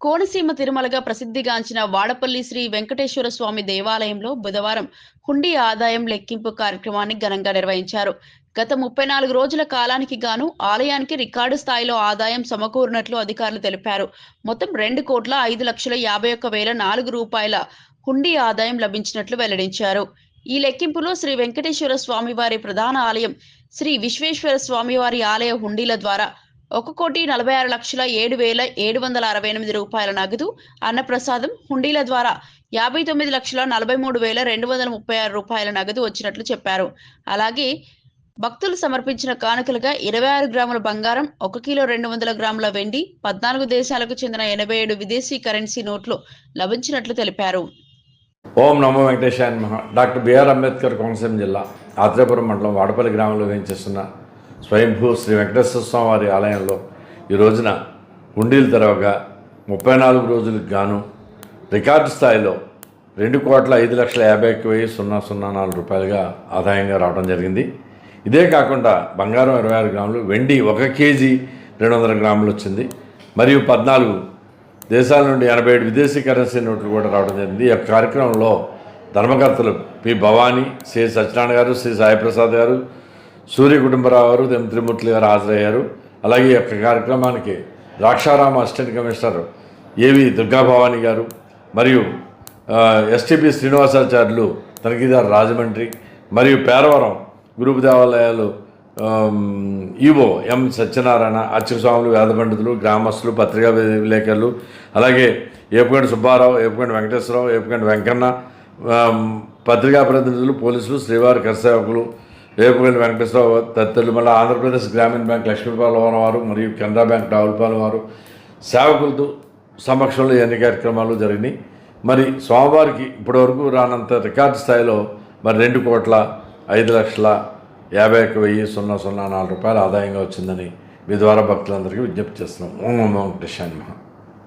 కోనసీమ తిరుమలగా ప్రసిద్ధిగాంచిన వాడపల్లి శ్రీ వెంకటేశ్వర స్వామి దేవాలయంలో బుధవారం హుండీ ఆదాయం లెక్కింపు కార్యక్రమాన్ని ఘనంగా నిర్వహించారు. గత ముప్పై నాలుగు రోజుల కాలానికి గాను ఆలయానికి రికార్డు స్థాయిలో ఆదాయం సమకూరినట్లు అధికారులు తెలిపారు. మొత్తం రెండు కోట్ల ఐదు లక్షల యాభై ఒక్క వేల నాలుగు రూపాయల హుండీ ఆదాయం లభించినట్లు వెల్లడించారు. ఈ లెక్కింపులో శ్రీ వెంకటేశ్వర స్వామివారి ప్రధాన ఆలయం శ్రీ విశ్వేశ్వర స్వామివారి ఆలయ హుండీల ద్వారా ఒక కోటి నలభై ఆరు లక్షల ఏడు వేల ఏడు వందల అరవై ఎనిమిది రూపాయల నగదు అన్నప్రసాదం హుండీల ద్వారా యాభై తొమ్మిది లక్షల నలభై మూడు వేల రెండు వందల ముప్పై ఆరు రూపాయల నగదు వచ్చినట్లు చెప్పారు. అలాగే భక్తులు సమర్పించిన కానుకలుగా ఇరవై ఆరు గ్రాముల బంగారం ఒక కిలో రెండు వందల గ్రాముల వెండి పద్నాలుగు దేశాలకు చెందిన ఎనభై ఏడు విదేశీ కరెన్సీ నోట్లు లభించినట్లు తెలిపారు. ఓం నమో వెంకటేశాయ డాక్టర్ బిఆర్ అంబేద్కర్ కోనసీమ జిల్లా ఆత్రేపురం మండలం వాడపల్లి గ్రామంలో వేయించేస్తున్న స్వయంభూ శ్రీ వెంకటేశ్వర స్వామి వారి ఆలయంలో ఈ రోజున హుండీలు తెరవగా ముప్పై నాలుగు రోజులకు గాను రికార్డు స్థాయిలో రెండు కోట్ల ఐదు లక్షల యాభై ఒక్క వెయ్యి సున్నా సున్నా నాలుగు రూపాయలుగా ఆదాయంగా రావడం జరిగింది. ఇదే కాకుండా బంగారం ఇరవై ఆరు గ్రాములు వెండి ఒక కేజీ రెండు వందల గ్రాములు వచ్చింది. మరియు పద్నాలుగు దేశాల నుండి ఎనభై ఏడు విదేశీ కరెన్సీ నోట్లు కూడా రావడం జరిగింది. ఈ కార్యక్రమంలో ధర్మకర్తలు పి భవానీ శ్రీ సత్యనారాయణ గారు శ్రీ సాయిప్రసాద్ గారు సూర్య కుటుంబరావు గారు త్రిమూర్తులు గారు హాజరయ్యారు. అలాగే ఈ యొక్క కార్యక్రమానికి ద్రాక్షారామ అసిస్టెంట్ కమిషనర్ ఏవి దుర్గాభవాని గారు మరియు ఎస్టీపీ శ్రీనివాసాచార్యులు తనిఖీదారు రాజమండ్రి మరియు పేరవరం గ్రూప్ దేవాలయాలు ఈవో ఎం సత్యనారాయణ అచ్యుస్వాములు వేద పండితులు గ్రామస్తులు పత్రికా విలేకరులు అలాగే ఏపుగంటి సుబ్బారావు ఏపుగంటి వెంకటేశ్వరరావు ఏపుగంటి వెంకన్న పత్రికా ప్రతినిధులు పోలీసులు శ్రీవారి కరసేవకులు ఏపుగంటి వెంకటేశ్వరరావు తదితరులు మళ్ళీ ఆంధ్రప్రదేశ్ గ్రామీణ బ్యాంక్ లక్ష్మీపాలవరం వారు మరియు కెనరా బ్యాంక్ రావులపాలెం వారు. సేవకులతో సమక్షంలో ఎన్ని కార్యక్రమాలు జరిగినాయి. మరి స్వామివారికి ఇప్పటివరకు రానంత రికార్డు స్థాయిలో మరి రెండు కోట్ల ఐదు లక్షల యాభై ఒక్క వెయ్యి సున్నా సున్నా నాలుగు రూపాయల ఆదాయంగా వచ్చిందని మీ ద్వారా భక్తులందరికీ విజ్ఞప్తి చేస్తున్నాం. ఓం నమో వెంకటేశాయ